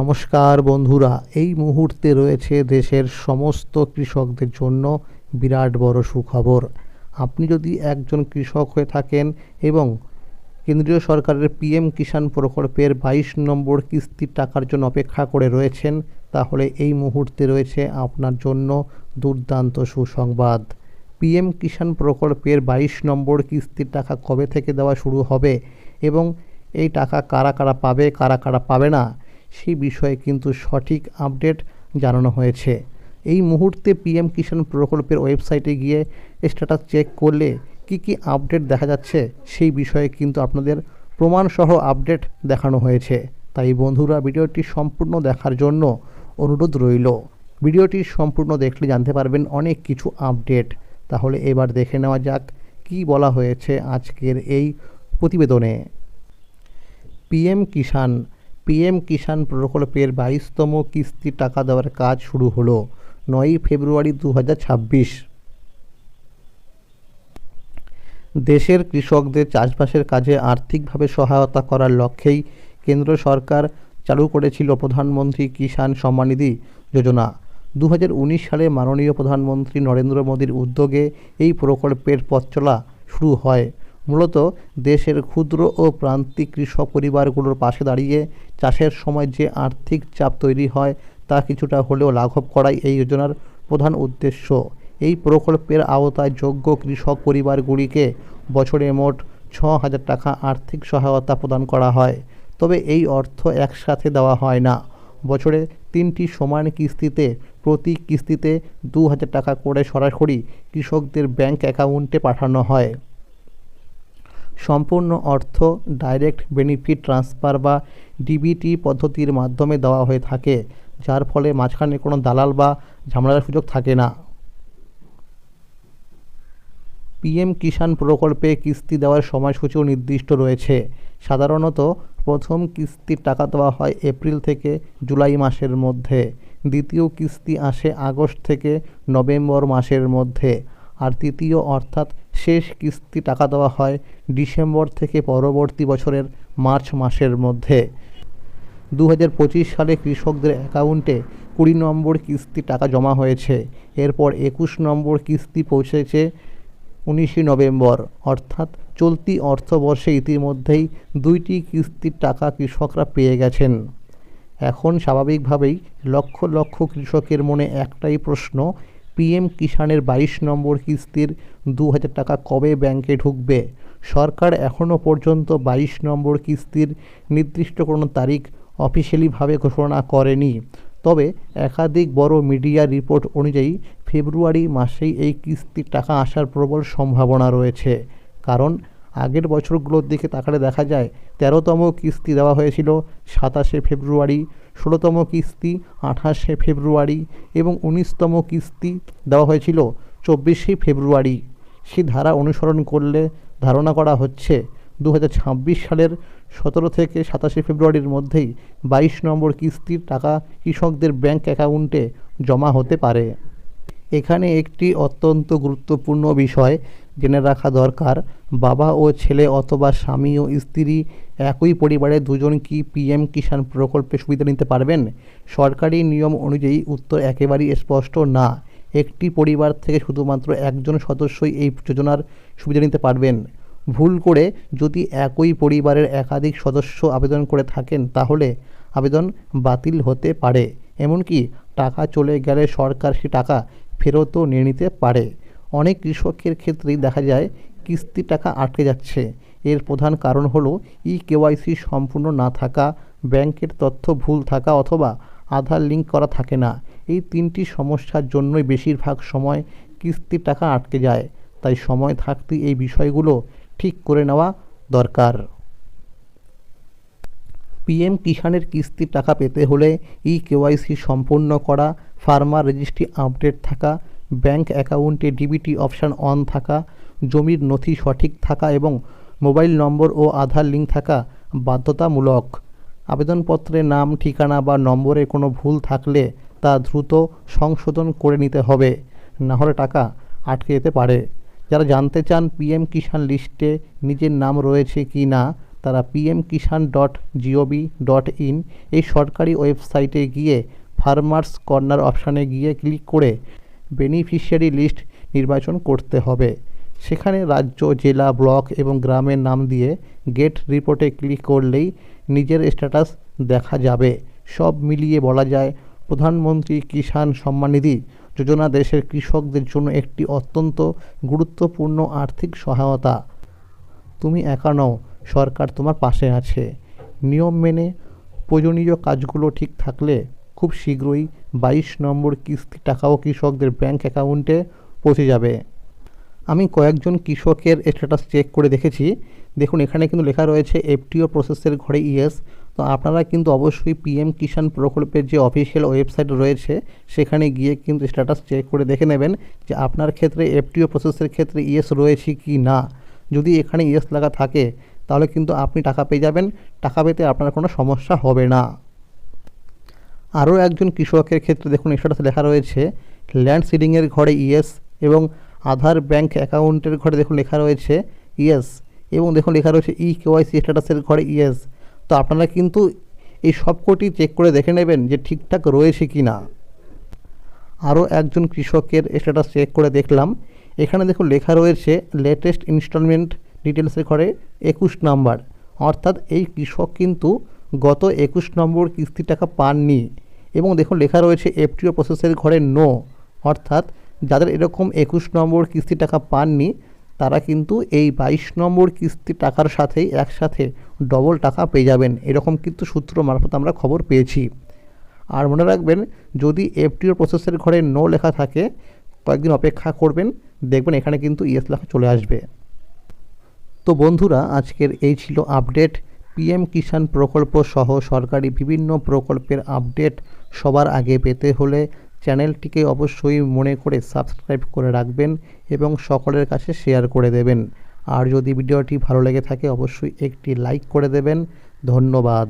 নমস্কার বন্ধুরা, এই মুহূর্তে রয়েছে দেশের সমস্ত কৃষকদের জন্য বিরাট বড় সুখবর। আপনি যদি একজন কৃষক হয়ে থাকেন এবং কেন্দ্রীয় সরকারের পিএম কিষাণ প্রকল্পের বাইশ নম্বর কিস্তির টাকার জন্য অপেক্ষা করে রয়েছেন, তাহলে এই মুহূর্তে রয়েছে আপনার জন্য দুর্দান্ত সুসংবাদ। পিএম কিষাণ প্রকল্পের বাইশ নম্বর কিস্তির টাকা কবে থেকে দেওয়া শুরু হবে এবং এই টাকা কারা কারা পাবে, কারা কারা পাবে না সেই বিষয়ে কিন্তু সঠিক আপডেট জানানো হয়েছে। এই মুহূর্তে পিএম কিষাণ প্রকল্পের ওয়েবসাইটে গিয়ে স্ট্যাটাস চেক করলে কি কি আপডেট দেখা যাচ্ছে সেই বিষয়ে কিন্তু আপনাদের প্রমাণসহ আপডেট দেখানো হয়েছে। তাই বন্ধুরা, ভিডিওটি সম্পূর্ণ দেখার জন্য অনুরোধ রইল। ভিডিওটি সম্পূর্ণ দেখলে জানতে পারবেন অনেক কিছু আপডেট। তাহলে এবার দেখে নেওয়া যাক কি বলা হয়েছে আজকের এই প্রতিবেদনে। পিএম কিষাণ পিএম কিষাণ প্রকল্পের বাইশতম কিস্তি টাকা দেওয়ার কাজ শুরু হলো নয়ই ফেব্রুয়ারি দু হাজার ছাব্বিশ। দেশের কৃষকদের চাষবাসের কাজে আর্থিকভাবে সহায়তা করার লক্ষ্যেই কেন্দ্র সরকার চালু করেছিল প্রধানমন্ত্রী কিষাণ সম্মানিধি যোজনা। দু হাজার উনিশ সালে মাননীয় প্রধানমন্ত্রী নরেন্দ্র মোদীর উদ্যোগে এই প্রকল্পের পথ চলা শুরু হয়। মূলত দেশের ক্ষুদ্র ও প্রান্তিক কৃষক পরিবারগুলোর পাশে দাঁড়িয়ে চাষের সময় যে আর্থিক চাপ তৈরি হয় তা কিছুটা হলেও লাঘব করাই এই যোজনার প্রধান উদ্দেশ্য। এই প্রকল্পের আওতায় যোগ্য কৃষক পরিবারগুলিকে বছরে মোট ছ হাজার টাকা আর্থিক সহায়তা প্রদান করা হয়। তবে এই অর্থ একসাথে দেওয়া হয় না। বছরে তিনটি সমান কিস্তিতে, প্রতি কিস্তিতে দু হাজার টাকা করে সরাসরি কৃষকদের ব্যাংক অ্যাকাউন্টে পাঠানো হয়। সম্পূর্ণ অর্থ ডাইরেক্ট বেনিফিট ট্রান্সফার বা ডিবিটি পদ্ধতির মাধ্যমে দেওয়া হয়ে থাকে, যার ফলে মাঝখানে কোনো দালাল বা ঝামেলার সুযোগ থাকে না। পিএম কিষাণ প্রকল্পে কিস্তি দেওয়ার সময়সূচিও নির্দিষ্ট রয়েছে। সাধারণত প্রথম কিস্তির টাকা দেওয়া হয় এপ্রিল থেকে জুলাই মাসের মধ্যে, দ্বিতীয় কিস্তি আসে আগস্ট থেকে নভেম্বর মাসের মধ্যে, আর তৃতীয় অর্থাৎ শেষ কিস্তি টাকা দেওয়া হয় ডিসেম্বর থেকে পরবর্তী বছরের মার্চ মাসের মধ্যে। দু হাজার পঁচিশ সালে কৃষকদের অ্যাকাউন্টে কুড়ি নম্বর কিস্তি টাকা জমা হয়েছে। এরপর একুশ নম্বর কিস্তি পৌঁছেছে উনিশে নভেম্বর। অর্থাৎ চলতি অর্থবর্ষে ইতিমধ্যেই দুইটি কিস্তির টাকা কৃষকরা পেয়ে গেছেন। এখন স্বাভাবিকভাবেই লক্ষ লক্ষ কৃষকের মনে একটাই প্রশ্ন পিএম কিষাণের বাইশ নম্বর কিস্তির দু হাজার টাকা কবে ব্যাংকে ঢুকবে? সরকার এখনও পর্যন্ত বাইশ নম্বর কিস্তির নির্দিষ্ট কোনো তারিখ অফিসিয়ালিভাবে ঘোষণা করেনি। তবে একাধিক বড় মিডিয়া রিপোর্ট অনুযায়ী ফেব্রুয়ারি মাসেই এই কিস্তির টাকা আসার প্রবল সম্ভাবনা রয়েছে। কারণ আগের বছরগুলোর দিকে তাকালে দেখা যায় তেরোতম কিস্তি দেওয়া হয়েছিল সাতাশে ফেব্রুয়ারি ষোলোতম কিস্তি আঠাশে ফেব্রুয়ারি এবং উনিশতম কিস্তি দেওয়া হয়েছিল চব্বিশে ফেব্রুয়ারি। সে ধারা অনুসরণ করলে ধারণা করা হচ্ছে দু হাজার ছাব্বিশ সালের সতেরো থেকে সাতাশে ফেব্রুয়ারির মধ্যেই বাইশ নম্বর কিস্তির টাকা কৃষকদের ব্যাংক অ্যাকাউন্টে জমা হতে পারে। এখানে একটি অত্যন্ত গুরুত্বপূর্ণ বিষয় জেনে রাখা দরকার। বাবা ও ছেলে অথবা স্বামী ও স্ত্রী একই পরিবারের দুজন কি পিএম কিষাণ প্রকল্পে সুবিধা নিতে পারবেন? সরকারি নিয়ম অনুযায়ী উত্তর একেবারেই স্পষ্ট না। একটি পরিবার থেকে শুধুমাত্র একজন সদস্যই এই যোজনার সুবিধা নিতে পারবেন। ভুল করে যদি একই পরিবারের একাধিক সদস্য আবেদন করে থাকেন, তাহলে আবেদন বাতিল হতে পারে। এমনকি টাকা চলে গেলে সরকার সে টাকা ফেরতও নিয়ে নিতে পারে। অনেক কৃষকের ক্ষেত্রেই দেখা যায়, কিস্তি টাকা আটকে যাচ্ছে। এর প্রধান কারণ হলো ই কেওয়াইসি সম্পূর্ণ না থাকা, ব্যাংকের তথ্য ভুল থাকা অথবা আধার লিঙ্ক করা থাকে না। এই তিনটি সমস্যার জন্যই বেশিরভাগ সময় কিস্তির টাকা আটকে যায়। তাই সময় থাকতে এই বিষয়গুলো ঠিক করে নেওয়া দরকার। পিএম কিষাণের কিস্তির টাকা পেতে হলে ই কেওয়াইসি সম্পূর্ণ করা, ফার্মার রেজিস্ট্রি আপডেট থাকা, ব্যাংক অ্যাকাউন্টে ডিবিটি অপশান অন থাকা, জমির নথি সঠিক থাকা এবং মোবাইল নম্বর ও আধার লিঙ্ক থাকা বাধ্যতামূলক। আবেদনপত্রে নাম, ঠিকানা বা নম্বরে কোনো ভুল থাকলে তা দ্রুত সংশোধন করে নিতে হবে। না হলে টাকা আটকে যেতে পারে। যারা জানতে চান পিএম কিষাণ লিস্টে নিজের নাম রয়েছে কি না তারা PM Kisan dot gov dot in এই সরকারি ওয়েবসাইটে গিয়ে ফার্মার্স কর্নার অপশানে গিয়ে ক্লিক করে বেনিফিশিয়ারি লিস্ট নির্বাচন করতে হবে। সেখানে রাজ্য, জেলা, ব্লক এবং গ্রামের নাম দিয়ে গেট রিপোর্টে ক্লিক করলেই নিজের স্ট্যাটাস দেখা যাবে। সব মিলিয়ে বলা যায়, প্রধানমন্ত্রী কিষাণ সম্মানিধি যোজনা দেশের কৃষকদের জন্য একটি অত্যন্ত গুরুত্বপূর্ণ আর্থিক সহায়তা। তুমি একা নও সরকার তোমার পাশে আছে। নিয়ম মেনে প্রয়োজনীয় কাজগুলো ঠিক থাকলে খুব শীঘ্রই বাইশ নম্বর কিস্তি টাকাও কৃষকদের ব্যাংক অ্যাকাউন্টে পৌঁছে যাবে। আমি কয়েকজন কৃষকের স্ট্যাটাস চেক করে দেখেছি। দেখুন, এখানে কিন্তু লেখা রয়েছে এফটিও প্রসেসের ঘরে ইয়েস তো আপনারা কিন্তু অবশ্যই পিএম কিষাণ প্রকল্পের যে অফিসিয়াল ওয়েবসাইট রয়েছে, সেখানে গিয়ে কিন্তু স্ট্যাটাস চেক করে দেখে নেবেন যে আপনার ক্ষেত্রে এফটিও প্রসেসের ক্ষেত্রে ইয়েস রয়েছে কি না। যদি এখানে ইয়েস লাগা থাকে তাহলে কিন্তু আপনি টাকা পেয়ে যাবেন। টাকা পেতে আপনার কোনো সমস্যা হবে না। আরও একজন কৃষকের ক্ষেত্রে দেখুন স্ট্যাটাসে লেখা রয়েছে, ল্যান্ড সিডিংয়ের ঘরে ইয়েস এবং আধার ব্যাংক অ্যাকাউন্টের ঘরে দেখুন লেখা রয়েছে ইয়েস এবং দেখুন লেখা রয়েছে ই কেওয়াইসি স্ট্যাটাসের ঘরে ইয়েস। তো আপনারা কিন্তু এই সবকটি চেক করে দেখে নেবেন যে ঠিকঠাক রয়েছে কি না আরও একজন কৃষকের স্ট্যাটাস চেক করে দেখলাম। এখানে দেখুন লেখা রয়েছে লেটেস্ট ইনস্টলমেন্ট ডিটেলসের ঘরে একুশ নাম্বার। অর্থাৎ এই কৃষক কিন্তু গত একুশ নম্বর কিস্তি টাকা পাননি। এবং দেখুন, লেখা রয়েছে এফটিও প্রসেসের ঘরে নো অর্থাৎ যাদের এরকম একুশ নম্বর কিস্তি টাকা পাননি, তারা কিন্তু এই বাইশ নম্বর কিস্তি টাকার সাথেই একসাথে ডবল টাকা পেয়ে যাবেন। এরকম কিন্তু সূত্র মারফত আমরা খবর পেয়েছি। আর মনে রাখবেন, যদি এফটিও প্রসেসের ঘরে নো লেখা থাকে, কয়েকদিন অপেক্ষা করবেন, দেখবেন এখানে কিন্তু ইয়েস লেখা চলে আসবে। তো বন্ধুরা, আজকের এই ছিল আপডেট। পিএম কিষাণ প্রকল্প সহ সরকারি বিভিন্ন প্রকল্পের আপডেট সবার আগে পেতে হলে চ্যানেলটিকে অবশ্যই মনে করে সাবস্ক্রাইব করে রাখবেন এবং সকলের কাছে শেয়ার করে দেবেন। আর যদি ভিডিওটি ভালো লেগে থাকে, অবশ্যই একটি লাইক করে দেবেন। ধন্যবাদ।